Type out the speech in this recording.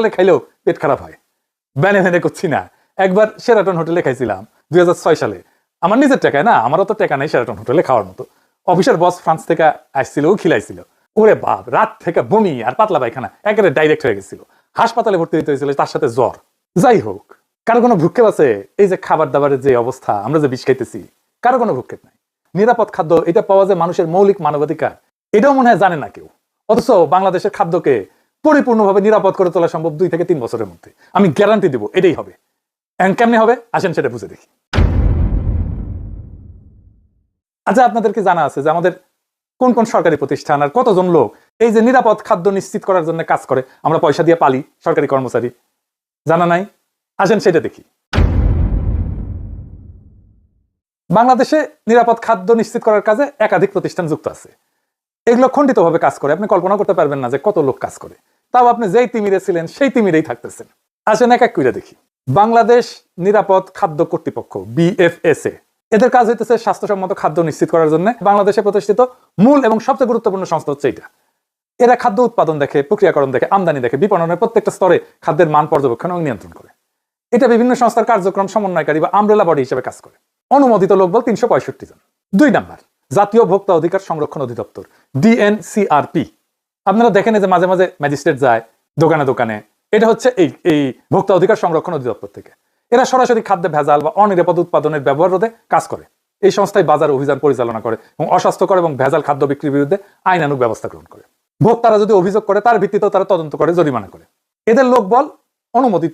হোটেলে খাইলেও পেট খারাপ হয়। ব্যানে ভ্যানে করছি না। একবার সেরাটন হোটেলে খাইছিলাম, দুই সালে। আমার নিজের টাকায় না, আমারও তো টাকা নেই সেরাটন হোটেলে খাওয়ার মতো। অফিসের বস ফ্রান্স থেকে আসছিল, ও খিলাইছিল। ওরে বাপ, রাত থেকে বমি আর পাতলা পায়খানা, একেবারে ডাইরেক্ট হয়ে গেছিল। হাসপাতালে ভর্তি হতে হয়েছিল, তার সাথে জ্বর। যাই হোক, কারও কোনো ভ্রুক্ষেপ আছে? এই যে খাবার দাবারের যে অবস্থা, আমরা যে বিষ খাইতেছি, কারও কোনো ভ্রুক্ষেপ নাই। নিরাপদ খাদ্য, এটা পাওয়া যায় মানুষের মৌলিক মানবাধিকার। এটাও মনে হয় জানে না কেউ। অথচ বাংলাদেশের খাদ্যকে পরিপূর্ণভাবে নিরাপদ করে তোলা সম্ভব দুই থেকে তিন বছরের মধ্যে। আমি গ্যারান্টি দেবো, এটাই হবে। এখন কেমনে হবে? আসেন সেটা বুঝে দেখি। আচ্ছা আপনাদেরকে জানা আছে যে আমাদের কোন কোন সরকারি প্রতিষ্ঠান আর কতজন লোক এই যে নিরাপদ খাদ্য নিশ্চিত করার জন্য কাজ করে, আমরা পয়সা দিয়ে পালি সরকারি কর্মচারী। জানা নাই? আসেন সেটা দেখি। বাংলাদেশে নিরাপদ খাদ্য নিশ্চিত করার কাজে একাধিক প্রতিষ্ঠান যুক্ত আছে। এগুলো খণ্ডিতভাবে কাজ করে, আপনি কল্পনা করতে পারবেন না যে কত লোক কাজ করে। তাও আপনি যেই তিমিরে ছিলেন, সেই তিমিরেই থাকতেছেন। আসেন এক এক করে দেখি। বাংলাদেশ নিরাপদ খাদ্য কর্তৃপক্ষ, বিএফএসএ। এদের কাজ হইতেছে স্বাস্থ্যসম্মত খাদ্য নিশ্চিত করার জন্য বাংলাদেশে প্রতিষ্ঠিত মূল এবং সবচেয়ে গুরুত্বপূর্ণ সংস্থা হচ্ছে এটা এরা খাদ্য উৎপাদন দেখে, প্রক্রিয়াকরণ দেখে, আমদানি দেখে, বিপণনের প্রত্যেকটা স্তরে খাদ্যের মান পর্যবেক্ষণ এবং নিয়ন্ত্রণ করে। এটা বিভিন্ন সংস্থার কার্যক্রম সমন্বয়কারী বা আমরেলা বডি হিসেবে কাজ করে। অনুমোদিত লোকবল তিনশো পঁয়ষট্টি জন। দুই নাম্বার, জাতীয় ভোক্তা অধিকার সংরক্ষণ অধিদপ্তর, ডিএনসিআরপি। আপনারা দেখেন যে মাঝে মাঝে ম্যাজিস্ট্রেট যায় দোকানে দোকানে। এটা হচ্ছে এই এই ভোক্তা অধিকার সংরক্ষণ অধিদপ্তর থেকে। এরা সরাসরি খাদ্যে ভেজাল বা অনিরাপদ উৎপাদনের ব্যবহার রোধে কাজ করে। এই সংস্থায় বাজার অভিযান পরিচালনা করে এবং অস্বাস্থ্যকর এবং ভেজাল খাদ্য বিক্রির বিরুদ্ধে আইনানুগ ব্যবস্থা গ্রহণ করে। ভোক্তারা যদি অভিযোগ করে, তার ভিত্তিতে তারা তদন্ত করে, জরিমানা করে। এদের লোকবল অনুমোদিত।